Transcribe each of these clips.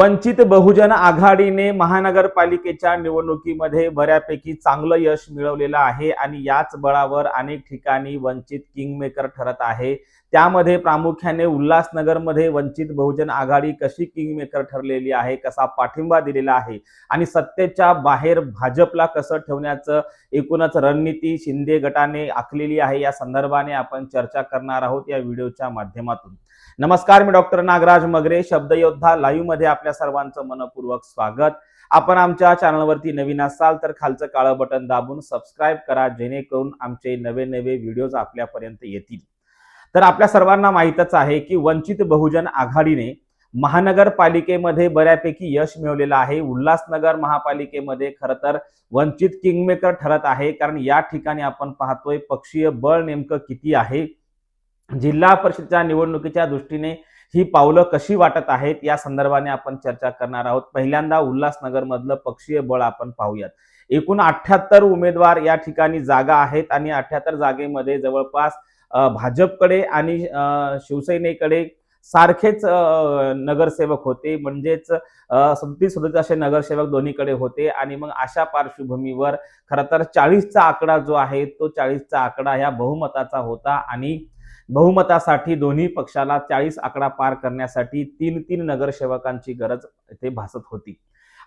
वंचित बहुजन आघाडीने महानगरपालिकेच्या निवडणुकीमध्ये बऱ्यापैकी चांगलं यश मिळवलेलं आहे आणि याच बळावर अनेक ठिकाणी वंचित किंगमेकर ठरत आहे. त्यामध्ये प्रामुख्याने उल्हासनगरमध्ये वंचित बहुजन आघाडी कशी किंगमेकर ठरलेली आहे कसा पाठिंबा दिलेला आहे आणि सत्तेच्या बाहेर भाजपला कसं ठेवण्याचं एकूणच रणनीती शिंदे गटाने आखलेली आहे या संदर्भाने आपण चर्चा करणार आहोत या व्हिडिओच्या माध्यमातून. नमस्कार मी डॉक्टर नागराज मगरे शब्दयोद्धा लाईव्हमध्ये आपल्या सर्वांचं मनपूर्वक स्वागत. आपण आमच्या चॅनलवरती नवीन असाल तर खालचं काळं बटन दाबून सबस्क्राईब करा जेणेकरून आमचे नवे नवे व्हिडिओज आपल्यापर्यंत येतील. तर आपल्या सर्वांना माहीतच आहे की वंचित बहुजन आघाडीने महानगरपालिकेमध्ये बऱ्यापैकी यश मिळवलेलं आहे. उल्हासनगर महापालिकेमध्ये खरं तर वंचित किंगमेकर ठरत आहे. कारण या ठिकाणी आपण पाहतोय पक्षीय बळ नेमकं किती आहे? जिल्हा परिषदच्या निवडणुकीच्या दृष्टीने ही पावलं कशी वाटत आहेत या संदर्भाने आपण चर्चा करणार आहोत. पहिल्यांदा उल्हासनगरमधलं पक्षीय बळ आपण पाहूयात. एकूण अठ्याहत्तर उमेदवार या ठिकाणी जागा आहेत आणि अठ्याहत्तर जागेमध्ये जवळपास भाजपकडे आणि शिवसेनेकडे सारखेच नगरसेवक होते. म्हणजेच सदतीस सदतीस असे नगरसेवक दोन्हीकडे होते आणि मग अशा पार्श्वभूमीवर खरं तर चाळीसचा आकडा जो आहे तो चाळीसचा आकडा ह्या बहुमताचा होता आणि बहुमतासाठी दोन्ही पक्षाला चाळीस आकडा पार करण्यासाठी तीन तीन नगरसेवकांची गरज इथे भासत होती.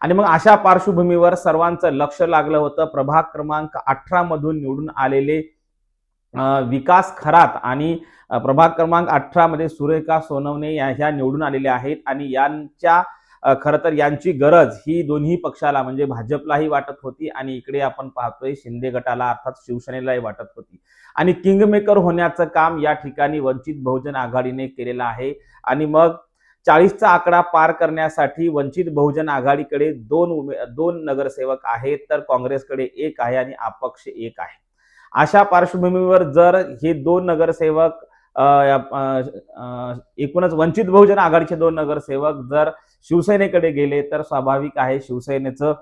आणि मग अशा पार्श्वभूमीवर सर्वांचं लक्ष लागलं होतं. प्रभाग क्रमांक अठरा मधून निवडून आलेले विकास खरात आणि प्रभाग क्रमांक अठरा मध्ये सुरेखा सोनवणे या ह्या निवडून आलेल्या आहेत. आणि यांच्या खरं तर यांची गरज ही दोन्ही पक्षाला म्हणजे भाजपलाही वाटत होती आणि इकडे आपण पाहतोय शिंदे गटाला अर्थात शिवसेनेलाही वाटत होती. आणि किंगमेकर होण्याचं काम या ठिकाणी वंचित बहुजन आघाडीने केलेलं आहे. आणि मग चाळीसचा आकडा पार करण्यासाठी वंचित बहुजन आघाडीकडे दोन उमे दोन नगरसेवक आहेत तर काँग्रेसकडे एक आहे आणि अपक्ष एक आहे. अशा पार्श्वभूमीवर जर हे दोन नगरसेवक एकूणच वंचित बहुजन आघाडीचे दोन नगरसेवक जर शिवसेनेकडे गेले तर स्वाभाविक आहे शिवसेनेचं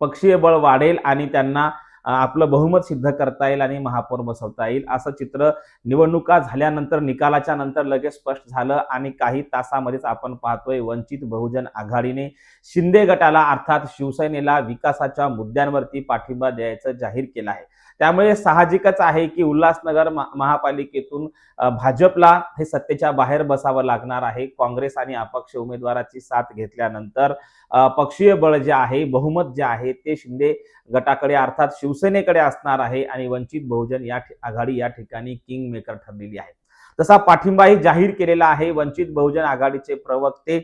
पक्षीय बळ वाढेल आणि त्यांना आपलं बहुमत सिद्ध करता येईल आणि महापौर बसवता येईल. असं चित्र निवडणुका झाल्यानंतर निकालाच्या नंतर लगेच स्पष्ट झालं आणि काही तासामध्येच आपण पाहतोय वंचित बहुजन आघाडीने शिंदे गटाला अर्थात शिवसेनेला विकासाच्या मुद्द्यांवरती पाठिंबा द्यायचं जाहीर केलं आहे. त्यामुळे साहजिकच आहे की उल्हासनगर महापालिकेतून भाजपला हे सत्तेच्या बाहेर बसावं लागणार आहे. काँग्रेस आणि अपक्ष उमेदवाराची साथ घेतल्यानंतर पक्षीय बळ जे आहे बहुमत जे आहे ते शिंदे गटाकडे अर्थात शिवसेनेकडे असणार आहे आणि वंचित बहुजन या आघाडी या ठिकाणी किंग मेकर ठरलेली आहे. तसा पाठिंबाही जाहीर केलेला आहे वंचित बहुजन आघाडीचे प्रवक्ते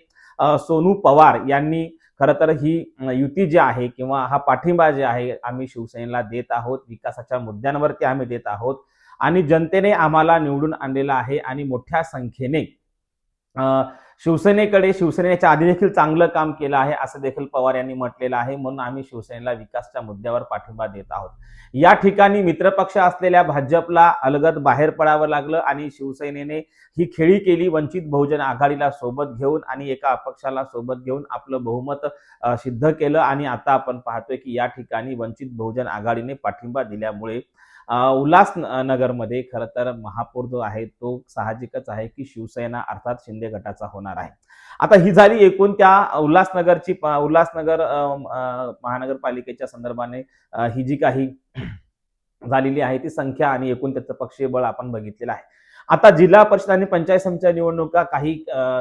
सोनू पवार यांनी. खरं तर ही युती जी आहे किंवा हा पाठिंबा जे आहे आम्ही शिवसेनेला देत आहोत विकासाच्या मुद्द्यांवरती आम्ही देत आहोत आणि जनतेने आम्हाला निवडून आणलेला आहे आणि मोठ्या संख्येने शिवसेनेकडे शिवसेनेच्या आधी देखील चांगलं काम केलं आहे असं देखील पवार यांनी म्हटलेलं आहे. म्हणून आम्ही शिवसेनेला विकासच्या मुद्द्यावर पाठिंबा देत आहोत. या ठिकाणी मित्रपक्ष असलेल्या भाजपला अलगद बाहेर पडावं लागलं आणि शिवसेनेने ही खेळी केली वंचित बहुजन आघाडीला सोबत घेऊन आणि एका अपक्षाला सोबत घेऊन आपलं बहुमत सिद्ध केलं. आणि आता आपण पाहतोय की या ठिकाणी वंचित बहुजन आघाडीने पाठिंबा दिल्यामुळे उल्हासनगरमध्ये खरं तर महापौर जो आहे तो साहजिकच आहे की शिवसेना अर्थात शिंदे गटाचा होणार आहे. आता ही झाली एकूण त्या उल्हासनगरची प- उल्हासनगर महानगरपालिकेच्या संदर्भाने ही जी काही झालेली आहे ती संख्या आणि एकूण त्याचं पक्षीय बळ आपण बघितलेलं आहे. आता जिल्हा परिषद आणि पंचायत समितीच्या निवडणुका काही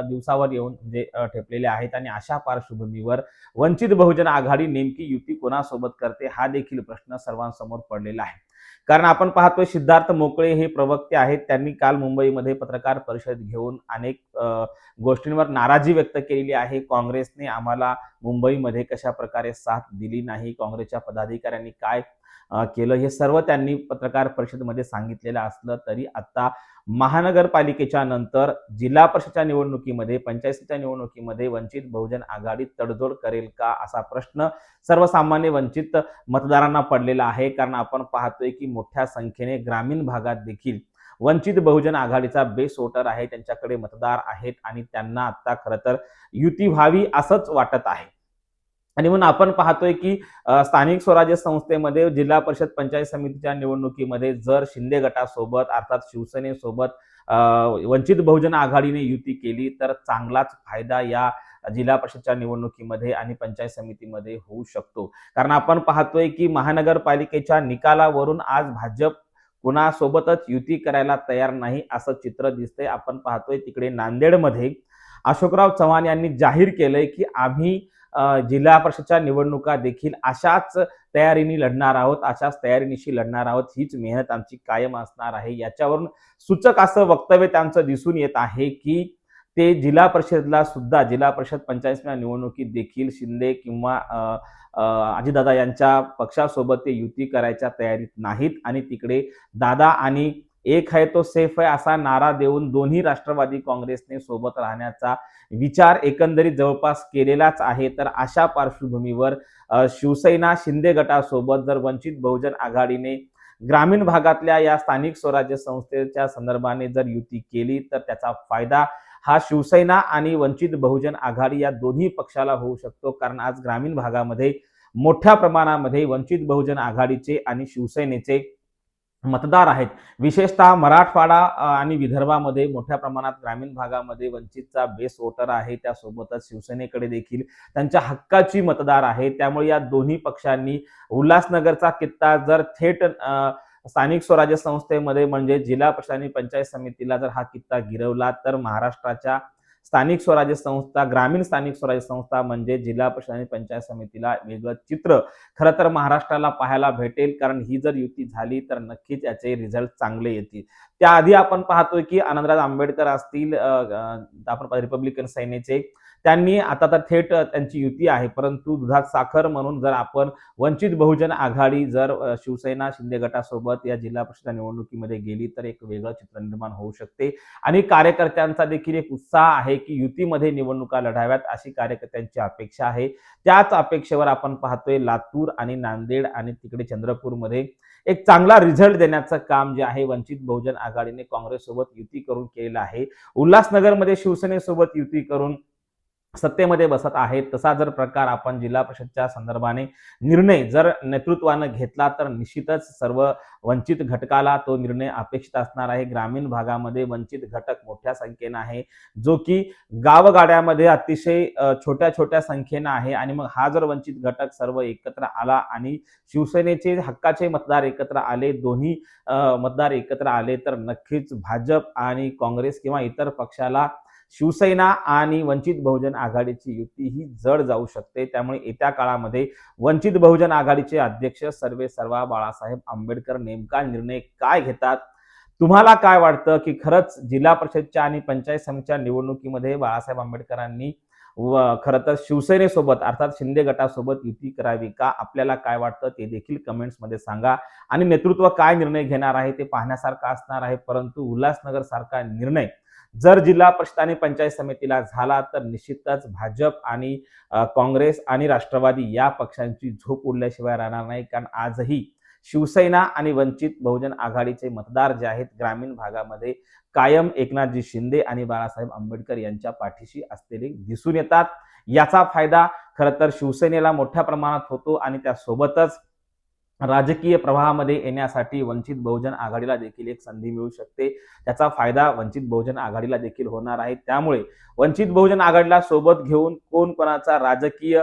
दिवसावर येऊन म्हणजे ठेपलेल्या आहेत आणि अशा पार्श्वभूमीवर वंचित बहुजन आघाडी नेमकी युती कोणासोबत करते हा देखील प्रश्न सर्वांसमोर पडलेला आहे. कारण आपण पाहतोय सिद्धार्थ मोकळे हे प्रवक्ते आहेत. त्यांनी काल मुंबईमध्ये पत्रकार परिषद घेऊन अनेक गोष्टींवर नाराजी व्यक्त केलेली आहे. काँग्रेसने आम्हाला मुंबईमध्ये कशा प्रकारे साथ दिली नाही? काँग्रेसच्या पदाधिकाऱ्यांनी काय केलं. हे सर्व त्यांनी पत्रकार परिषदेमध्ये सांगितलेलं असलं तरी आता महानगरपालिकेच्या नंतर जिल्हा परिषदच्या निवडणुकीमध्ये पंचायतीच्या निवडणुकीमध्ये वंचित बहुजन आघाडी तडजोड करेल का असा प्रश्न सर्वसामान्य वंचित मतदारांना पडलेला आहे. कारण आपण पाहतोय की मोठ्या संख्येने ग्रामीण भागात देखील वंचित बहुजन आघाडीचा बेस वोटर आहे. त्यांच्याकडे मतदार आहेत आणि त्यांना आता खरं तर युती व्हावी असंच वाटत आहे. आणि म्हणून आपण पाहतोय की स्थानिक स्वराज्य संस्थेमध्ये जिल्हा परिषद पंचायत समितीच्या निवडणुकीमध्ये जर शिंदे गटासोबत अर्थात शिवसेनेसोबत वंचित बहुजन आघाडीने युती केली तर चांगलाच फायदा या जिल्हा परिषदच्या निवडणुकीमध्ये आणि पंचायत समितीमध्ये होऊ शकतो. कारण आपण पाहतोय की महानगरपालिकेच्या निकालावरून आज भाजप कुणासोबतच युती करायला तयार नाही असं चित्र दिसतंय. आपण पाहतोय तिकडे नांदेडमध्ये अशोकराव चव्हाण यांनी जाहीर केलंय की आम्ही जिल्हा परिषदच्या निवडणुका देखील अशाच तयारीने लढणार आहोत अशाच तयारीनिशी लढणार आहोत. हीच मेहनत आमची कायम असणार आहे. याच्यावरून सूचक असं वक्तव्य त्यांचं दिसून येत आहे की ते जिल्हा परिषदला सुद्धा जिल्हा परिषद पंचायत निवडणुकीत देखील शिंदे किंवा अजितदादा यांच्या पक्षासोबत ते युती करायच्या तयारीत नाहीत. आणि तिकडे दादा आणि एक आहे तो सेफ आहे असा नारा देऊन दोन्ही राष्ट्रवादी काँग्रेसने सोबत राहण्याचा विचार एकंदरीत जवळपास केलेलाच आहे. तर अशा पार्श्वभूमीवर शिवसेना शिंदे गटासोबत जर वंचित बहुजन आघाडीने ग्रामीण भागातल्या या स्थानिक स्वराज्य संस्थेच्या संदर्भाने जर युती केली तर त्याचा फायदा हा शिवसेना आणि वंचित बहुजन आघाडी या दोन्ही पक्षाला होऊ शकतो. कारण आज ग्रामीण भागामध्ये मोठ्या प्रमाणामध्ये वंचित बहुजन आघाडीचे आणि शिवसेनेचे मतदार आहेत. विशेषतः मराठवाडा आणि विदर्भामध्ये मोठ्या प्रमाणात ग्रामीण भागामध्ये वंचितचा बेस वोटर आहे. त्यासोबतच शिवसेनेकडे देखील त्यांच्या हक्काची मतदार आहे. त्यामुळे या दोन्ही पक्षांनी उल्हासनगरचा कित्ता जर थेट स्थानिक स्वराज्य संस्थेमध्ये म्हणजे जिल्हा परिषद आणि पंचायत समितीला जर हा कित्ता गिरवला तर महाराष्ट्राच्या स्थानिक स्वराज्य संस्था ग्रामीण स्थानिक स्वराज्य संस्था म्हणजे जिल्हा परिषद आणि पंचायत समितीला वेगळं चित्र खरं तर महाराष्ट्राला पाहायला भेटेल. कारण ही जर युती झाली तर नक्कीच याचे रिझल्ट चांगले येतील. त्याआधी आपण पाहतोय की आनंदराज आंबेडकर असतील आपण रिपब्लिकन सैनेचे त्यांनी आता तर थेट त्यांची युती आहे. परंतु दुधात साखर म्हणून जर आपण वंचित बहुजन आघाडी जर शिवसेना शिंदे गटासोबत या जिल्हा परिषद निवडणुकीमध्ये गेली तर एक वेगळं चित्र निर्माण होऊ शकते. आणि कार्यकर्त्यांचा देखील एक उत्साह आहे की युतीमध्ये निवडणुका लढाव्यात अशी कार्यकर्त्यांची अपेक्षा आहे. त्याच अपेक्षेवर आपण पाहतोय लातूर आणि नांदेड आणि तिकडे चंद्रपूरमध्ये एक चांगला रिझल्ट देण्याचं काम जे आहे वंचित बहुजन आघाडीने काँग्रेससोबत युती करून केलेलं आहे. उल्हासनगरमध्ये शिवसेनेसोबत युती करून सत्तेमध्ये बसत आहेत. तसा जर प्रकार आपण जिल्हा परिषदच्या संदर्भाने निर्णय जर नेतृत्वानं घेतला तर निश्चितच सर्व वंचित घटकाला तो निर्णय अपेक्षित असणार आहे. ग्रामीण भागामध्ये वंचित घटक मोठ्या संख्येनं आहे जो की गावगाड्यामध्ये अतिशय छोट्या छोट्या संख्येनं आहे. आणि मग हा जर वंचित घटक सर्व एकत्र आला आणि शिवसेनेचे हक्काचे मतदार एकत्र आले दोन्ही मतदार एकत्र आले तर नक्कीच भाजप आणि काँग्रेस किंवा इतर पक्षाला शिवसेना आणि वंचित बहुजन आघाडीची युती ही जड जाऊ शकते. त्यामुळे येत्या काळामध्ये वंचित बहुजन आघाडीचे अध्यक्ष सर्वे सर्वा बाळासाहेब आंबेडकर नेमका निर्णय काय घेतात? तुम्हाला काय वाटतं की खरंच जिल्हा परिषदच्या आणि पंचायत समितीच्या निवडणुकीमध्ये बाळासाहेब आंबेडकरांनी व खरं तर शिवसेनेसोबत अर्थात शिंदे गटासोबत युती करावी का? आपल्याला काय वाटतं ते देखील कमेंट्समध्ये सांगा. आणि नेतृत्व काय निर्णय घेणार आहे ते पाहण्यासारखा असणार आहे परंतु उल्हासनगर सारखा निर्णय जर जिल्हा परिषद आणि पंचायत समितीला झाला तर निश्चितच भाजप आणि काँग्रेस आणि राष्ट्रवादी या पक्षांची झोप उडल्याशिवाय राहणार नाही. कारण आजही शिवसेना आणि वंचित बहुजन आघाडीचे मतदार जे आहेत ग्रामीण भागामध्ये कायम एकनाथजी शिंदे आणि बाळासाहेब आंबेडकर यांच्या पाठीशी असलेले दिसून येतात. याचा फायदा खरं तर शिवसेनेला मोठ्या प्रमाणात होतो आणि त्यासोबतच राजकीय प्रवाहामध्ये येण्यासाठी वंचित बहुजन आघाडीला देखील एक संधी मिळू शकते. त्याचा फायदा वंचित बहुजन आघाडीला देखील होणार आहे. त्यामुळे वंचित बहुजन आघाडीला सोबत घेऊन कोण कोणाचा राजकीय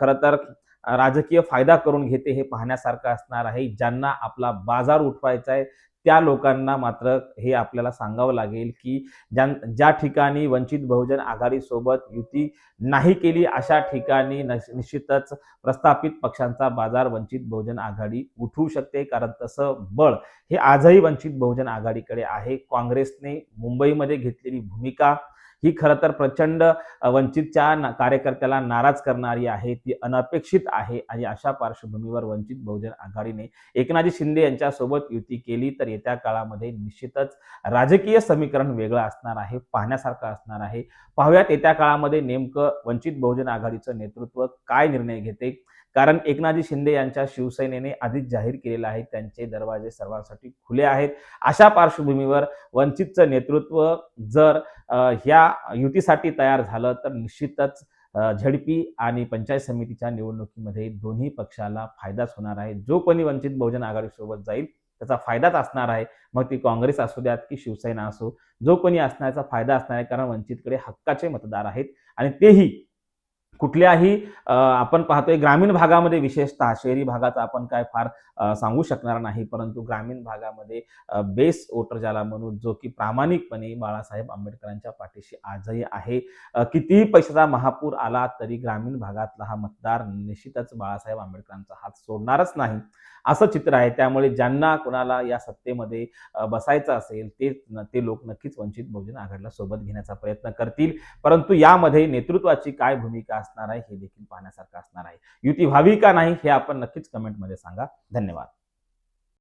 खरं तर राजकीय फायदा करून घेते हे पाहण्यासारखं असणार आहे. ज्यांना आपला बाजार उठवायचा आहे त्या लोकांना मात्र हे आपल्याला सांगावं लागेल की ज्या ज्या ठिकाणी वंचित बहुजन आघाडीसोबत युती नाही केली अशा ठिकाणी निश्चितच प्रस्थापित पक्षांचा बाजार वंचित बहुजन आघाडी उठवू शकते. कारण तसं बळ हे आजही वंचित बहुजन आघाडीकडे आहे. काँग्रेसने मुंबईमध्ये घेतलेली भूमिका ही खरं तर प्रचंड वंचितच्या ना- कार्यकर्त्याला नाराज करणारी आहे ती अनपेक्षित आहे आणि अशा पार्श्वभूमीवर वंचित बहुजन आघाडीने एकनाथजी शिंदे यांच्यासोबत युती केली तर येत्या काळामध्ये निश्चितच राजकीय समीकरण वेगळं असणार आहे पाहण्यासारखं असणार आहे. पाहूयात येत्या काळामध्ये नेमकं वंचित बहुजन आघाडीचं नेतृत्व काय निर्णय घेते? कारण एकनाथजी शिंदे यांच्या शिवसेनेने आधीच जाहीर केलेलं आहे त्यांचे दरवाजे सर्वांसाठी खुले आहेत. अशा पार्श्वभूमीवर वंचितचं नेतृत्व जर ह्या युतीसाठी तयार झालं तर निश्चितच झडपी आणि पंचायत समितीच्या निवडणुकीमध्ये दोन्ही पक्षाला फायदाच होणार आहे. जो कोणी वंचित बहुजन आघाडीसोबत जाईल त्याचा फायदाच असणार आहे. मग ती काँग्रेस असू द्यात की शिवसेना असो जो कोणी असण्याचा फायदा असणार आहे कारण वंचितकडे हक्काचे मतदार आहेत आणि तेही कुठल्याही आपण पाहतोय ग्रामीण भागामध्ये विशेषतः शहरी भागाचा आपण काय फार सांगू शकणार नाही. परंतु ग्रामीण भागामध्ये बेस वोटर ज्याला म्हणू जो की प्रामाणिकपणे बाळासाहेब आंबेडकरांच्या पाठीशी आजही आहे. कितीही पैशाचा महापूर आला तरी ग्रामीण भागातला हा मतदार निश्चितच बाळासाहेब आंबेडकरांचा हात सोडणारच नाही. असं चित्र आहे. त्यामुळे ज्यांना कोणाला या सत्तेमध्ये बसायचं असेल ते ते लोक नक्कीच वंचित बहुजन आघाडीला सोबत घेण्याचा प्रयत्न करतील. परंतु यामध्ये नेतृत्वाची काय भूमिका असणार आहे हे देखील पाहण्यासारखं असणार आहे. युती व्हावी का नाही हे आपण नक्कीच कमेंटमध्ये सांगा. धन्यवाद.